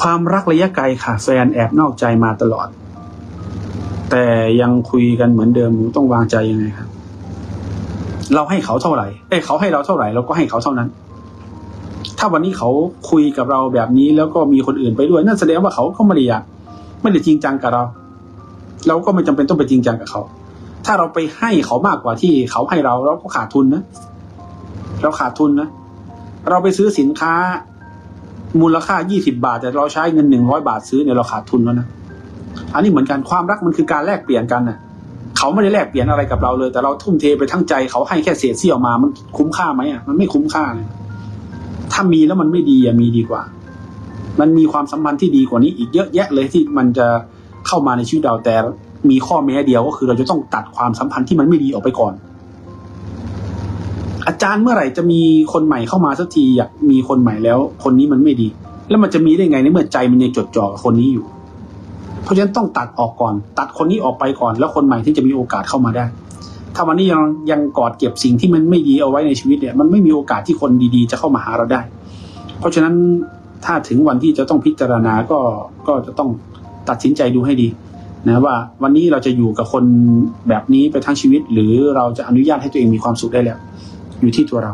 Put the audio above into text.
ความรักระยะไกลค่ะ แฟนแอบนอกใจมาตลอด แต่ยังคุยกันเหมือนเดิมหนูต้องวางใจยังไงครับ เราให้เขาเท่าไหร่เอ้เขาให้เราเท่าไหร่เราก็ให้เขาเท่านั้น ถ้าวันนี้เขาคุยกับเราแบบนี้แล้วก็มีคนอื่นไปด้วยนั่นแสดงว่าเขาก็ไม่ได้อยากไม่ได้จริงจังกับเรา เราก็ไม่จำเป็นต้องไปจริงจังกับเขา ถ้าเราไปให้เขามากกว่าที่เขาให้เราเราก็ขาดทุนนะ เราขาดทุนนะ เราไปซื้อสินค้า มูลค่า 20 บาท แต่เราใช้เงิน 100 บาทซื้อเนี่ยเราขาดทุนแล้วนะ อันนี้เหมือนกันความรักมันคือการแลกเปลี่ยนกันนะเขาไม่ได้แลกเปลี่ยนอะไรกับเราเลย แต่เราทุ่มเทไปทั้งใจเขาให้แค่เศษเสี้ยวมา มันคุ้มค่าไหมอะมันไม่คุ้มค่าเลยถ้ามีแล้วมันไม่ดีอะมีดีกว่า มันมีความสัมพันธ์ที่ดีกว่านี้อีกเยอะแยะเลยที่มันจะเข้ามาในชีวิตเราแต่มีข้อแม้เดียวก็คือเราจะต้องตัดความสัมพันธ์ที่มันไม่ดีออกไปก่อน อาจารย์เมื่อไหร่จะมีคนใหม่เข้ามาสักทีอยากมีคนใหม่แล้ว คนนี้มันไม่ดี แล้วมันจะมีได้ไงในเมื่อใจมันยังจดจ่อกับคนนี้อยู่ เพราะฉะนั้นต้องตัดออกก่อน ตัดคนนี้ออกไปก่อน แล้วคนใหม่ที่จะมีโอกาสเข้ามาได้ ถ้าวันนี้ยังยังกอดเก็บสิ่งที่มันไม่ดีเอาไว้ในชีวิตเนี่ย มันไม่มีโอกาสที่คนดีๆ จะเข้ามาหาเราได้ เพราะฉะนั้นถ้าถึงวันที่จะต้องพิจารณาก็ก็จะต้องตัดสินใจดูให้ดีนะว่าวันนี้เราจะอยู่กับคนแบบนี้ไปทั้งชีวิต หรือเราจะอนุญาตให้ตัวเองมีความสุขได้แล้ว อยู่ที่ตัวเรา